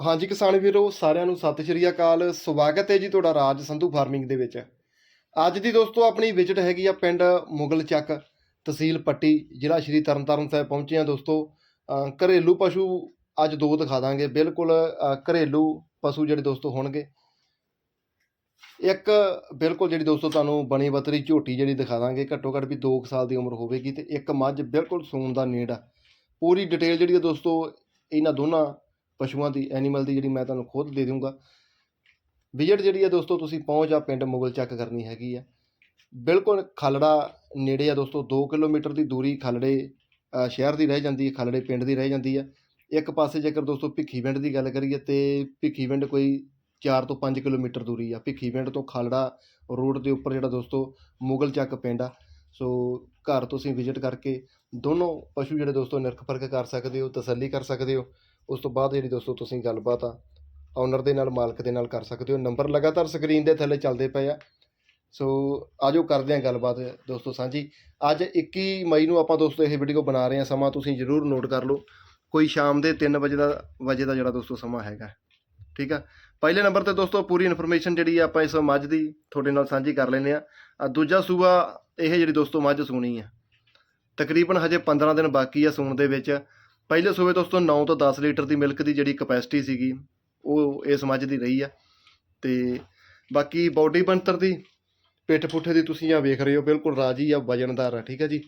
ਹਾਂਜੀ ਕਿਸਾਨ ਵੀਰੋ, ਸਾਰਿਆਂ ਨੂੰ ਸਤਿ ਸ਼੍ਰੀ ਅਕਾਲ। ਸਵਾਗਤ ਹੈ ਜੀ ਤੁਹਾਡਾ ਰਾਜ ਸੰਧੂ ਫਾਰਮਿੰਗ ਦੇ ਵਿੱਚ। ਅੱਜ ਦੀ ਦੋਸਤੋ ਆਪਣੀ ਵਿਜ਼ਿਟ ਹੈਗੀ ਆ ਪਿੰਡ ਮੁਗਲ ਚੱਕ, ਤਹਿਸੀਲ ਪੱਟੀ, ਜ਼ਿਲ੍ਹਾ ਸ਼੍ਰੀ ਤਰਨਤਾਰਨ ਸਾਹਿਬ ਪਹੁੰਚੇ ਆ ਦੋਸਤੋ। ਘਰੇਲੂ ਪਸ਼ੂ ਅੱਜ ਦੋ ਦਿਖਾ ਦਾਂਗੇ। ਬਿਲਕੁਲ ਘਰੇਲੂ ਪਸ਼ੂ ਜਿਹੜੇ ਦੋਸਤੋ ਹੋਣਗੇ। ਇੱਕ ਬਿਲਕੁਲ ਜਿਹੜੀ ਦੋਸਤੋ ਤੁਹਾਨੂੰ ਬਣੀ ਬਤਰੀ ਝੋਟੀ ਜਿਹੜੀ ਦਿਖਾ ਦਾਂਗੇ। ਘੱਟੋ ਘੱਟ ਵੀ 2 ਸਾਲ ਦੀ ਉਮਰ ਹੋਵੇਗੀ ਤੇ ਇੱਕ ਮੱਝ ਬਿਲਕੁਲ ਸੂਣ ਦਾ ਨੇੜ। ਆ ਪੂਰੀ ਡਿਟੇਲ ਜਿਹੜੀ ਆ ਦੋਸਤੋ, ਇਹਨਾਂ ਦੋਨਾਂ ਪਸ਼ੂਆਂ ਦੀ ਐਨੀਮਲ ਦੀ ਜਿਹੜੀ ਮੈਂ ਤੁਹਾਨੂੰ ਖੁਦ ਦੇ ਦੂੰਗਾ ਵਿਜ਼ਿਟ ਜਿਹੜੀ ਹੈ ਦੋਸਤੋ, ਤੁਸੀਂ ਪਹੁੰਚ ਆ ਪਿੰਡ ਮੁਗਲ ਚੱਕ ਕਰਨੀ ਹੈਗੀ ਆ। ਬਿਲਕੁਲ ਖਾਲੜਾ ਨੇੜੇ ਆ ਦੋਸਤੋ 2 ਕਿਲੋਮੀਟਰ ਦੀ ਦੂਰੀ ਖਾਲੜੇ ਸ਼ਹਿਰ ਦੀ ਰਹਿ ਜਾਂਦੀ ਹੈ ਖਾਲੜੇ ਪਿੰਡ ਦੀ ਰਹਿ ਜਾਂਦੀ ਹੈ ਇੱਕ ਪਾਸੇ ਜੇਕਰ ਦੋਸਤੋ ਭਿੱਖੀ ਪਿੰਡ ਦੀ ਗੱਲ ਕਰੀਏ ਤੇ ਭਿੱਖੀਵਿੰਡ ਕੋਈ 4 ਤੋਂ 5 ਕਿਲੋਮੀਟਰ ਦੂਰੀ ਆ। ਭਿੱਖੀ ਪਿੰਡ ਤੋਂ ਖਾਲੜਾ ਰੋਡ ਦੇ ਉੱਪਰ ਜਿਹੜਾ ਦੋਸਤੋ ਮੁਗਲ ਚੱਕ ਪਿੰਡ ਆ। ਸੋ ਘਰ ਤੁਸੀਂ ਵਿਜ਼ਿਟ ਕਰਕੇ ਦੋਨੋਂ ਪਸ਼ੂ ਜਿਹੜੇ ਦੋਸਤੋ ਨਿਰਖ ਪਰਖ ਕਰ ਸਕਦੇ ਹੋ, ਤਸੱਲੀ ਕਰ ਸਕਦੇ ਹੋ। ਉਸ ਤੋਂ ਬਾਅਦ ਜਿਹੜੀ ਦੋਸਤੋ ਤੁਸੀਂ ਗੱਲਬਾਤ ਆ ਓਨਰ ਦੇ ਨਾਲ, ਮਾਲਕ ਦੇ ਨਾਲ ਕਰ ਸਕਦੇ ਹੋ। ਨੰਬਰ ਲਗਾਤਾਰ ਸਕਰੀਨ ਦੇ ਥੱਲੇ ਚੱਲਦੇ ਪਏ ਆ। ਸੋ ਆਜੋ ਕਰਦੇ ਹਾਂ ਗੱਲਬਾਤ ਦੋਸਤੋ ਸਾਂਝੀ। ਅੱਜ 21 ਮਈ ਨੂੰ ਆਪਾਂ ਦੋਸਤੋ ਇਹ ਵੀਡੀਓ ਬਣਾ ਰਹੇ ਹਾਂ। ਸਮਾਂ ਤੁਸੀਂ ਜ਼ਰੂਰ ਨੋਟ ਕਰ ਲਓ। ਕੋਈ ਸ਼ਾਮ ਦੇ 3 ਵਜੇ ਦਾ ਵਜੇ ਦਾ ਜਿਹੜਾ ਦੋਸਤੋ ਸਮਾਂ ਹੈਗਾ। ਠੀਕ ਆ? ਪਹਿਲੇ ਨੰਬਰ ਤੇ ਦੋਸਤੋ ਪੂਰੀ ਇਨਫੋਰਮੇਸ਼ਨ ਜਿਹੜੀ ਆ ਆਪਾਂ ਇਸ ਮੱਝ ਦੀ ਤੁਹਾਡੇ ਨਾਲ ਸਾਂਝੀ ਕਰ ਲੈਂਦੇ ਆ ਆ ਦੂਜਾ ਸੂਆ ਇਹ ਜਿਹੜੀ ਦੋਸਤੋ ਮੱਝ ਸੂਣੀ ਆ। ਤਕਰੀਬਨ ਹਜੇ 15 ਦਿਨ ਬਾਕੀ ਆ ਸੂਣ ਦੇ ਵਿੱਚ। ਪਹਿਲੇ ਸੂਬੇ ਦੋਸਤੋ 9 ਤੋਂ 10 ਲੀਟਰ ਦੀ ਮਿਲਕ ਦੀ ਜਿਹੜੀ ਕਪੈਸਿਟੀ ਸੀਗੀ, ਉਹ ਇਸ ਮੱਝ ਦੀ ਰਹੀ ਆ। ਤੇ ਬਾਕੀ ਬਾਡੀ ਬਣਤਰ ਦੀ, ਪਿੱਠ ਪੁੱਠੇ ਦੀ ਤੁਸੀਂ ਆ ਵੇਖ ਰਹੇ ਹੋ, ਬਿਲਕੁਲ ਰਾਜੀ ਆ, ਵਜਨਦਾਰ ਆ, ਠੀਕ ਆ ਜੀ।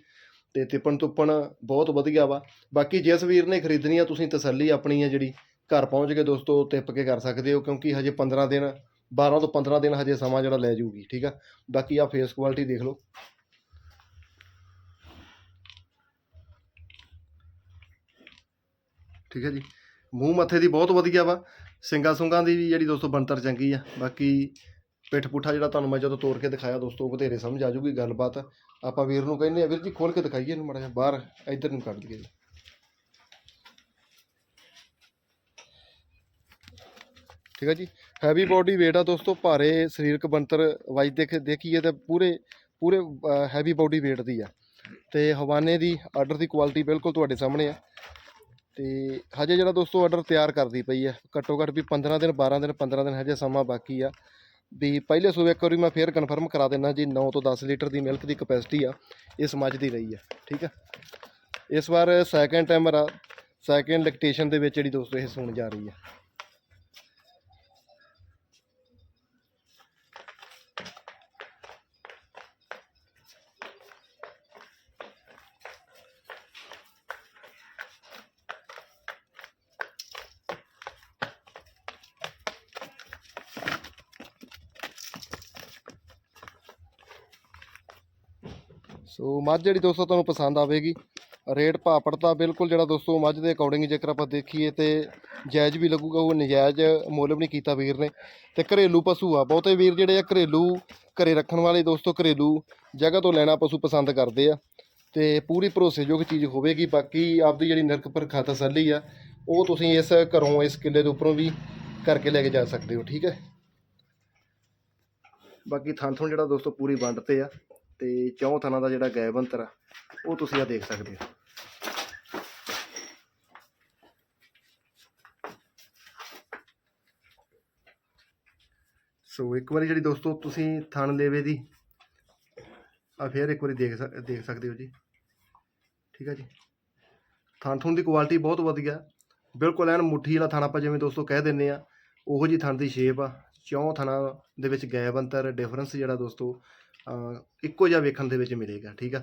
ਤੇ ਤਿੱਪਣ ਤੁੱਪਣ ਬਹੁਤ ਵਧੀਆ ਵਾ। ਬਾਕੀ ਜਿਸ ਵੀਰ ਨੇ ਖਰੀਦਣੀ ਆ ਤੁਸੀਂ ਤਸੱਲੀ ਆਪਣੀ ਆ ਜਿਹੜੀ, ਘਰ ਪਹੁੰਚ ਕੇ ਦੋਸਤੋ ਤਿੱਪ ਕੇ ਕਰ ਸਕਦੇ ਹੋ, ਕਿਉਂਕਿ ਹਜੇ 15 ਦਿਨ 12 ਤੋਂ 15 ਦਿਨ ਹਜੇ ਸਮਾਂ ਜਿਹੜਾ ਲੈ ਜੂਗੀ ਠੀਕ ਆ। ਬਾਕੀ ਆ ਫੇਸ ਕੁਆਲਿਟੀ ਦੇਖ ਲਓ। ਠੀਕ ਹੈ ਜੀ। ਮੂੰਹ ਮੱਥੇ ਦੀ ਬਹੁਤ ਵਧੀਆ ਵਾ। ਸਿੰਗਾ ਸੁੰਗਾਂ ਦੀ ਵੀ ਜਿਹੜੀ ਦੋਸਤੋ ਬਣਤਰ ਚੰਗੀ ਆ। ਬਾਕੀ ਪਿੱਠ ਪੁੱਠਾ ਜਿਹੜਾ ਤੁਹਾਨੂੰ ਮੈਂ ਜਦੋਂ ਤੋੜ ਕੇ ਦਿਖਾਇਆ ਦੋਸਤੋ, ਉਹ ਬਥੇਰੇ ਸਮਝ ਆ ਜੂਗੀ ਗੱਲਬਾਤ। ਆਪਾਂ ਵੀਰ ਨੂੰ ਕਹਿੰਦੇ ਆ, ਵੀਰ ਜੀ ਖੋਲ ਕੇ ਦਿਖਾਈਏ ਇਹਨੂੰ ਮਾੜਾ ਜਿਹਾ, ਬਾਹਰ ਇੱਧਰ ਨੂੰ ਕੱਢ ਦਈਏ। ਠੀਕ ਹੈ ਜੀ। ਹੈਵੀ ਬਾਡੀ weight ਆ ਦੋਸਤੋ, ਭਾਰੇ ਸਰੀਰਕ ਬਣਤਰ ਵਾਈਜ਼ ਦੇਖ, ਦੇਖੀਏ ਤਾਂ ਪੂਰੇ ਪੂਰੇ ਹੈਵੀ ਬਾਡੀ weight ਦੀ ਆ। ਤੇ ਹਵਾਨੇ ਦੀ ਆਰਡਰ ਦੀ ਕੁਆਲਿਟੀ ਬਿਲਕੁਲ ਤੁਹਾਡੇ ਸਾਹਮਣੇ ਆ। ਤੇ ਹਜੇ ਜਿਹੜਾ ਦੋਸਤੋ ਆਰਡਰ ਤਿਆਰ ਕਰਦੀ ਪਈ ਆ, ਘੱਟੋ ਘੱਟ ਵੀ 15 ਦਿਨ 12 ਦਿਨ 15 ਦਿਨ ਹਜੇ ਸਮਾਂ ਬਾਕੀ ਆ। ਵੀ ਪਹਿਲੇ ਸੂਬੇ ਇੱਕ ਵਾਰੀ ਮੈਂ ਫੇਰ ਕਨਫਰਮ ਕਰਾ ਦਿੰਦਾ ਜੀ 9 ਤੋਂ 10 ਲੀਟਰ ਦੀ ਮਿਲਕ ਦੀ ਕਪੈਸਿਟੀ ਆ, ਇਸ ਮੱਝ ਦੀ ਰਹੀ ਆ, ਠੀਕ ਆ? ਇਸ ਵਾਰ ਸੈਕੰਡ ਟਾਈਮਰ ਆ ਸੈਕੰਡ ਲੈਕਟੇਸ਼ਨ ਦੇ ਵਿੱਚ ਜਿਹੜੀ ਦੋਸਤੋ ਇਹ ਸੂਣ ਜਾ ਰਹੀ ਆ। ਸੋ ਮੱਝ ਜਿਹੜੀ ਦੋਸਤੋ ਤੁਹਾਨੂੰ ਪਸੰਦ ਆਵੇਗੀ। ਰੇਟ ਭਾਪੜ ਤਾਂ ਬਿਲਕੁਲ ਜਿਹੜਾ ਦੋਸਤੋ ਮੱਝ ਦੇ ਅਕੋਰਡਿੰਗ ਜੇਕਰ ਆਪਾਂ ਦੇਖੀਏ ਤੇ ਜਾਇਜ਼ ਵੀ ਲੱਗੂਗਾ, ਉਹ ਨਜਾਇਜ਼ ਮੁੱਲ ਵੀ ਨਹੀਂ ਕੀਤਾ ਵੀਰ ਨੇ। ਤੇ ਘਰੇਲੂ ਪਸ਼ੂ ਆ, ਬਹੁਤੇ ਵੀਰ ਜਿਹੜੇ ਆ ਘਰੇਲੂ, ਘਰੇ ਰੱਖਣ ਵਾਲੇ ਦੋਸਤੋ ਘਰੇਲੂ ਜਗ੍ਹਾ ਤੋਂ ਲੈਣਾ ਪਸ਼ੂ ਪਸੰਦ ਕਰਦੇ ਆ। ਤੇ ਪੂਰੀ ਭਰੋਸੇਯੋਗ ਚੀਜ਼ ਹੋਵੇਗੀ, ਬਾਕੀ ਆਪਦੀ ਜਿਹੜੀ ਨਿਰਖ ਪਰਖਾ ਤਸੱਲੀ ਆ, ਉਹ ਤੁਸੀਂ ਇਸ ਘਰੋਂ, ਇਸ ਕਿੱਲੇ ਦੇ ਉੱਪਰੋਂ ਵੀ ਕਰਕੇ ਲੈ ਕੇ ਜਾ ਸਕਦੇ ਹੋ, ਠੀਕ ਹੈ? ਬਾਕੀ ਥਣ ਥਣ ਜਿਹੜਾ ਦੋਸਤੋ ਪੂਰੀ ਵੰਡ ਤੇ ਆ। ਤੇ ਚੌਂ ਥਣਾਂ ਦਾ ਜਿਹੜਾ ਗੈਬ ਅੰਤਰ ਆ, ਉਹ ਤੁਸੀਂ ਆ ਦੇਖ ਸਕਦੇ ਹੋ। ਸੋ ਇੱਕ ਵਾਰੀ ਜਿਹੜੀ ਦੋਸਤੋ ਤੁਸੀਂ ਥਣ ਲੇਵੇ ਦੀ ਆ ਫੇਰ ਇੱਕ ਵਾਰੀ ਦੇਖ ਸਕ- ਦੇਖ ਸਕਦੇ ਹੋ ਜੀ। ਠੀਕ ਆ ਜੀ। ਥਣ ਥਣ ਦੀ ਕੁਆਲਿਟੀ ਬਹੁਤ ਵਧੀਆ। ਬਿਲਕੁਲ ਐਨ ਮੁੱਠੀ ਵਾਲਾ ਥਣ ਆਪਾਂ ਜਿਵੇਂ ਦੋਸਤੋ ਕਹਿ ਦਿੰਨੇ ਆ, ਉਹੋ ਜੀ ਥਣ ਦੀ ਸ਼ੇਪ ਆ। ਚੌਂ ਥਣਾਂ ਦੇ ਵਿੱਚ ਗੈਬ ਅੰਤਰ ਡਿਫਰੈਂਸ ਜਿਹੜਾ ਦੋਸਤੋ ਇੱਕੋ ਜਿਹਾ ਵੇਖਣ ਦੇ ਵਿੱਚ ਮਿਲੇਗਾ, ਠੀਕ ਆ?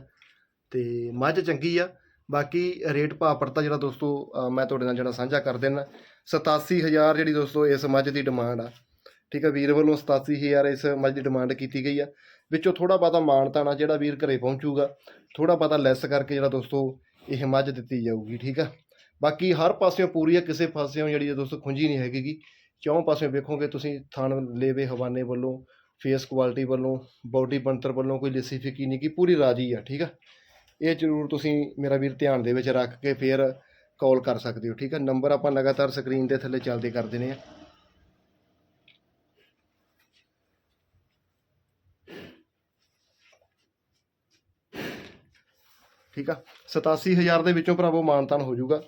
ਤੇ ਮੱਝ ਚੰਗੀ ਆ, ਬਾਕੀ ਰੇਟ ਭਾਅ ਪੜਤਾ ਜਿਹੜਾ ਦੋਸਤੋ ਮੈਂ ਤੁਹਾਡੇ ਨਾਲ ਜਿਹੜਾ ਸਾਂਝਾ ਕਰ ਦੇਣਾ 87000 ਜਿਹੜੀ ਦੋਸਤੋ ਇਸ ਮੱਝ ਦੀ ਡਿਮਾਂਡ ਆ, ਠੀਕ ਆ? ਵੀਰ ਵੱਲੋਂ 87000 ਇਸ ਮੱਝ ਦੀ ਡਿਮਾਂਡ ਕੀਤੀ ਗਈ ਆ। ਵਿੱਚੋਂ ਥੋੜਾ ਬਹੁਤਾ ਮਾਨਤਾਣਾ ਜਿਹੜਾ ਵੀਰ ਘਰੇ ਪਹੁੰਚੂਗਾ ਥੋੜਾ ਬਹੁਤਾ ਲੈਸ ਕਰਕੇ ਜਿਹੜਾ ਦੋਸਤੋ ਇਹ ਮੱਝ ਦਿੱਤੀ ਜਾਊਗੀ, ਠੀਕ ਆ? ਬਾਕੀ ਹਰ ਪਾਸਿਓਂ ਪੂਰੀ ਆ, ਕਿਸੇ ਪਾਸਿਓਂ ਜਿਹੜੀ ਇਹ ਦੋਸਤੋ ਖੁੰਝੀ ਨਹੀਂ ਹੈਗੀ ਚੌਂ ਪਾਸਿਓਂ ਵੇਖੋਗੇ ਤੁਸੀਂ ਥਾਣ ਲੇਵੇ ਹਵਾਨੇ ਵੱਲੋਂ ਫੇਸ ਕੁਆਲਿਟੀ ਵੱਲੋਂ ਬਾਡੀ ਬਣਤਰ ਵੱਲੋਂ ਕੋਈ ਲਿੱਸੀ ਫਿੱਕੀ ਨਹੀਂ ਕਿ, ਪੂਰੀ ਰਾਜੀ ਆ, ਠੀਕ ਆ? ਇਹ ਜ਼ਰੂਰ ਤੁਸੀਂ ਮੇਰਾ ਵੀਰ ਧਿਆਨ ਦੇ ਵਿੱਚ ਰੱਖ ਕੇ ਫਿਰ ਕਾਲ ਕਰ ਸਕਦੇ ਹੋ, ਠੀਕ ਆ? ਨੰਬਰ ਆਪਾਂ ਲਗਾਤਾਰ ਸਕਰੀਨ ਦੇ ਥੱਲੇ ਚੱਲਦੇ ਕਰ ਦਿੰਦੇ ਆ। ਠੀਕ ਆ? 87000 ਦੇ ਵਿੱਚੋਂ ਭਰਾਵੋ ਮਾਨਤਾਨ ਹੋ ਜਾਊਗਾ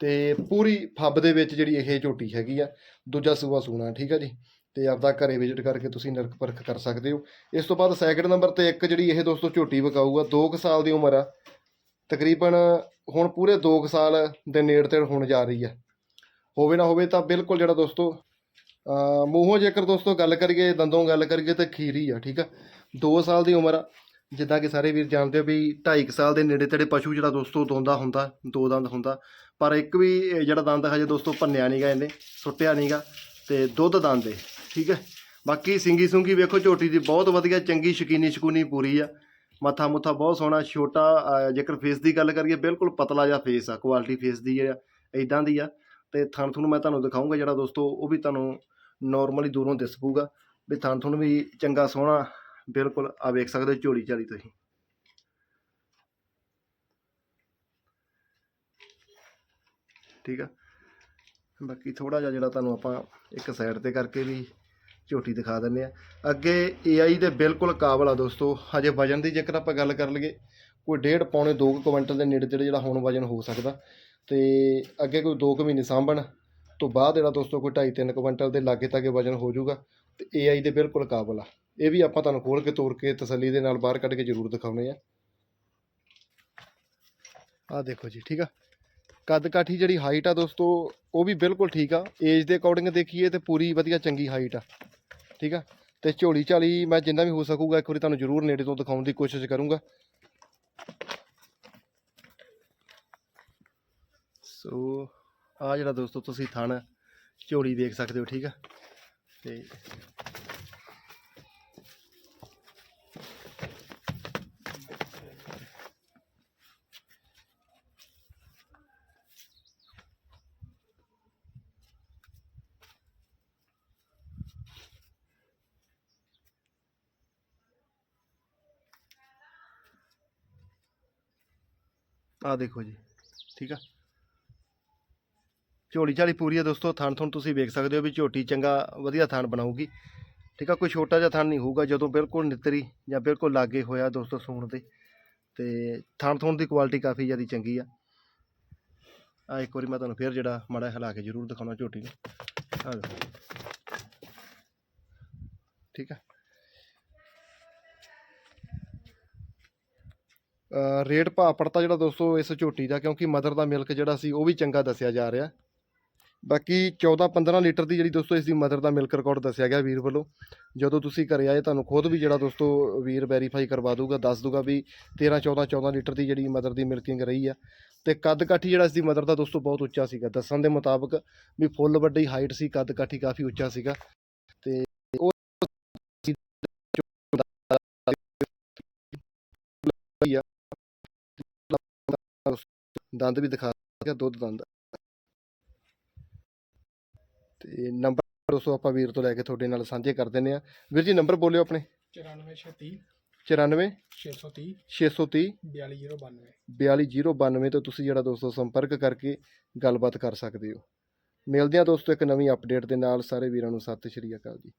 ਤੇ ਪੂਰੀ ਫੱਬ ਦੇ ਵਿੱਚ ਜਿਹੜੀ ਇਹ ਝੋਟੀ ਹੈਗੀ ਆ, ਦੂਜਾ ਸੂਆ ਸੂਣਾ, ਠੀਕ ਆ ਜੀ? ਤੇ ਆਪਦਾ ਘਰੇ ਵਿਜ਼ਿਟ ਕਰਕੇ ਤੁਸੀਂ ਨਰਕ ਪਰਖ ਕਰ ਸਕਦੇ ਹੋ। ਇਸ ਤੋਂ ਬਾਅਦ ਸੈਕਿੰਡ ਨੰਬਰ ਤੇ ਇੱਕ ਜਿਹੜੀ ਇਹ ਦੋਸਤੋ ਝੋਟੀ ਵਿਕਾਊਗਾ ਆ 2 ਸਾਲ ਦੀ ਉਮਰ ਆ। ਤਕਰੀਬਨ ਹੁਣ ਪੂਰੇ 2 ਸਾਲ ਦੇ ਨੇੜੇ ਤੇੜ ਹੋਣ ਜਾ ਰਹੀ ਆ। ਹੋਵੇ ਨਾ ਹੋਵੇ ਤਾਂ ਬਿਲਕੁਲ ਜਿਹੜਾ ਦੋਸਤੋ ਮੂੰਹੋਂ ਜੇਕਰ ਦੋਸਤੋ ਗੱਲ ਕਰੀਏ, ਦੰਦੋਂ ਗੱਲ ਕਰੀਏ ਤਾਂ ਖੀਰੀ ਆ, ਠੀਕ ਆ? 2 ਸਾਲ ਦੀ ਉਮਰ ਆ। ਜਿੱਦਾਂ ਕਿ ਸਾਰੇ ਵੀਰ ਜਾਣਦੇ ਹੋ ਵੀ 2.5 ਸਾਲ ਦੇ ਨੇੜੇ ਤੇੜੇ ਪਸ਼ੂ ਜਿਹੜਾ ਦੋਸਤੋ ਦੋਂਦਾ ਹੁੰਦਾ, ਦੋ ਦੰਦ ਹੁੰਦਾ। ਪਰ ਇੱਕ ਵੀ ਜਿਹੜਾ ਦੰਦ ਹਜੇ ਦੋਸਤੋ ਭੰਨਿਆ ਨਹੀਂਗਾ ਇਹਨੇ, ਸੁੱਟਿਆ ਨਹੀਂਗਾ ਤੇ ਦੁੱਧ ਦੰਦ ਏ। ਠੀਕ ਹੈ। ਬਾਕੀ ਸਿੰਗੀ ਸੁੰਗੀ ਵੇਖੋ ਝੋਟੀ ਦੀ ਬਹੁਤ ਵਧੀਆ ਚੰਗੀ ਸ਼ਕੀਨੀ ਸ਼ਕੂਨੀ ਪੂਰੀ ਆ। ਮੱਥਾ ਮੁੱਥਾ ਬਹੁਤ ਸੋਹਣਾ, ਛੋਟਾ ਜੇਕਰ ਫੇਸ ਦੀ ਗੱਲ ਕਰੀਏ, ਬਿਲਕੁਲ ਪਤਲਾ ਜਿਹਾ ਫੇਸ ਆ ਕੁਆਲਿਟੀ ਫੇਸ ਦੀ ਆ ਇਦਾਂ ਦੀ ਆ। ਤੇ ਥਣ ਥੁਣ ਮੈਂ ਤੁਹਾਨੂੰ ਦਿਖਾਉਂਗਾ ਜਿਹੜਾ ਦੋਸਤੋ, ਉਹ ਵੀ ਤੁਹਾਨੂੰ ਨਾਰਮਲੀ ਦੂਰੋਂ ਦਿਸ ਪਊਗਾ। ਵੀ ਥਣ ਥੁਣ ਵੀ ਚੰਗਾ ਸੋਹਣਾ, ਬਿਲਕੁਲ ਆ ਵੇਖ ਸਕਦੇ ਹੋ ਝੋਲੀ ਝਾਲੀ ਤੁਸੀਂ। ਠੀਕ ਆ। ਬਾਕੀ ਥੋੜਾ ਜਿਹਾ ਜਿਹੜਾ ਤੁਹਾਨੂੰ ਆਪਾਂ ਇੱਕ ਸਾਈਡ ਤੇ ਕਰਕੇ ਵੀ ਝੋਟੀ ਦਿਖਾ ਦਿੰਨੇ ਆ। ਅੱਗੇ AI ਦੇ ਬਿਲਕੁਲ ਕਾਬਲ ਆ ਦੋਸਤੋ। ਹਜੇ ਵਜਨ ਦੀ ਜੇਕਰ ਆਪਾਂ ਗੱਲ ਕਰ ਲਈਏ, ਕੋਈ ਡੇਢ ਪੌਣੇ 2 ਕੁਇੰਟਲ ਦੇ ਨੇੜੇ ਤੇੜੇ ਜਿਹੜਾ ਹੁਣ ਵਜਨ ਹੋ ਸਕਦਾ। ਤੇ ਅੱਗੇ ਕੋਈ 2 ਕੁ ਮਹੀਨੇ ਸਾਂਭਣ, ਤੋਂ ਬਾਅਦ ਜਿਹੜਾ ਦੋਸਤੋ ਕੋਈ 2.5 3 ਕੁਇੰਟਲ ਦੇ ਲਾਗੇ ਤੱਕ ਵਜਨ ਹੋ ਜਾਊਗਾ, ਤੇ AI ਦੇ ਬਿਲਕੁਲ ਕਾਬਲ ਆ। ਇਹ ਵੀ ਆਪਾਂ ਤੁਹਾਨੂੰ ਖੋਲ ਕੇ ਤੋੜ ਕੇ, ਤਸੱਲੀ ਦੇ ਨਾਲ ਬਾਹਰ ਕੱਢ ਕੇ ਜ਼ਰੂਰ ਦਿਖਾਉਣੇ ਆ। ਆ ਦੇਖੋ ਜੀ, ਠੀਕ ਆ? ਕੱਦ ਕਾਠੀ ਜਿਹੜੀ ਹਾਈਟ ਆ ਦੋਸਤੋ, ਉਹ ਵੀ ਬਿਲਕੁਲ ਠੀਕ ਆ। ਏਜ ਦੇ ਅਕੋਰਡਿੰਗ ਦੇਖੀਏ ਤੇ ਪੂਰੀ ਵਧੀਆ ਚੰਗੀ ਹਾਈਟ ਆ। ਠੀਕ ਆ? ਤੇ ਝੋਲੀ ਝਾਲੀ ਮੈਂ ਜਿੰਨਾ ਵੀ ਹੋ ਸਕੂਗਾ, ਇੱਕ ਵਾਰੀ ਤੁਹਾਨੂੰ ਜ਼ਰੂਰ ਨੇੜੇ ਤੋਂ ਦਿਖਾਉਣ ਦੀ ਕੋਸ਼ਿਸ਼ ਕਰੂੰਗਾ। ਸੋ ਆ ਜਿਹੜਾ ਦੋਸਤੋ, ਤੁਸੀਂ ਥਣ ਝੋਲੀ ਦੇਖ ਸਕਦੇ ਹੋ, ਠੀਕ ਆ? ਤੇ ਆ ਦੇਖੋ ਜੀ, ਠੀਕ ਆ। ਝੋਲੀ ਝਾਲੀ ਪੂਰੀ ਆ ਦੋਸਤੋ, ਥਣ ਥਣ ਤੁਸੀਂ ਵੇਖ ਸਕਦੇ ਹੋ ਵੀ ਝੋਟੀ ਚੰਗਾ ਵਧੀਆ ਥਣ ਬਣਾਊਗੀ। ਠੀਕ ਆ, ਕੋਈ ਛੋਟਾ ਜਿਹਾ ਥਣ ਨਹੀਂ ਹੋਊਗਾ ਜਦੋਂ ਬਿਲਕੁਲ ਨਿਤਰੀ ਜਾਂ ਬਿਲਕੁਲ ਲਾਗੇ ਹੋਇਆ ਦੋਸਤੋ ਸੂਣ ਦੇ ਤੇ ਥਣ ਥਣ ਦੀ ਕੁਆਲਿਟੀ ਕਾਫੀ ਜ਼ਿਆਦਾ ਚੰਗੀ ਆ। ਆ ਇੱਕ ਵਾਰੀ ਮੈਂ ਤੁਹਾਨੂੰ ਫੇਰ ਜਿਹੜਾ ਮਾੜਾ ਹਿਲਾ ਕੇ ਜ਼ਰੂਰ ਦਿਖਾਉਣਾ ਝੋਟੀ ਨੂੰ। ਆ ਦੇਖੋ। ਠੀਕ ਆ। ਰੇਟ ਭਾਅ ਪੜਤਾ ਜਿਹੜਾ ਦੋਸਤੋ ਇਸ ਝੋਟੀ ਦਾ, ਕਿਉਂਕਿ ਮਦਰ ਦਾ ਮਿਲਕ ਜਿਹੜਾ ਸੀ ਉਹ ਵੀ ਚੰਗਾ ਦੱਸਿਆ ਜਾ ਰਿਹਾ। ਬਾਕੀ 14-15 ਲੀਟਰ ਦੀ ਜਿਹੜੀ ਦੋਸਤੋ ਇਸ ਦੀ ਮਦਰ ਦਾ ਮਿਲਕ ਰਿਕਾਰਡ ਦੱਸਿਆ ਗਿਆ ਵੀਰ ਵੱਲੋਂ। ਜਦੋਂ ਤੁਸੀਂ ਘਰੇ ਆਏ ਤੁਹਾਨੂੰ ਖੁਦ ਵੀ ਜਿਹੜਾ ਦੋਸਤੋ ਵੀਰ ਵੈਰੀਫਾਈ ਕਰਵਾ ਦੂਗਾ ਦੱਸ ਦੂਗਾ ਵੀ 13-14 14 ਲੀਟਰ ਦੀ ਜਿਹੜੀ ਮਦਰ ਦੀ ਮਿਲਕਿੰਗ ਰਹੀ ਆ। ਤੇ ਕੱਦ ਕਾਠੀ ਜਿਹੜਾ ਇਸ ਦੀ ਮਦਰ ਦਾ ਦੋਸਤੋ ਬਹੁਤ ਉੱਚਾ ਸੀਗਾ। ਦੱਸਣ ਦੇ ਮੁਤਾਬਕ ਵੀ ਫੁੱਲ ਵੱਡੀ ਹਾਈਟ ਸੀ ਕੱਦ ਕਾਠੀ ਕਾਫੀ ਉੱਚਾ ਸੀਗਾ। ਤੇ ਉਹ ਦੰਦ ਵੀ ਦਿਖਾ ਗਿਆ ਦੁੱਧ ਦੰਦ। ਤੇ ਨੰਬਰ ਦੋਸਤੋ ਆਪਾਂ ਵੀਰ ਤੋਂ ਲੈ ਕੇ ਤੁਹਾਡੇ ਨਾਲ ਸਾਂਝੇ ਕਰ ਦਿੰਨੇ ਆ ਵੀਰ ਜੀ ਨੰਬਰ ਬੋਲਿਓ ਆਪਣੇ। 94 36 94 630 630 42092 42092 ਤੋਂ ਤੁਸੀਂ ਜਿਹੜਾ ਦੋਸਤੋ ਸੰਪਰਕ ਕਰਕੇ ਗੱਲਬਾਤ ਕਰ ਸਕਦੇ ਹੋ। ਮਿਲਦੇ ਹਾਂ ਦੋਸਤੋ ਇੱਕ ਨਵੀਂ ਅਪਡੇਟ ਦੇ ਨਾਲ। ਸਾਰੇ ਵੀਰਾਂ ਨੂੰ ਸਤਿ ਸ਼੍ਰੀ ਅਕਾਲ ਜੀ।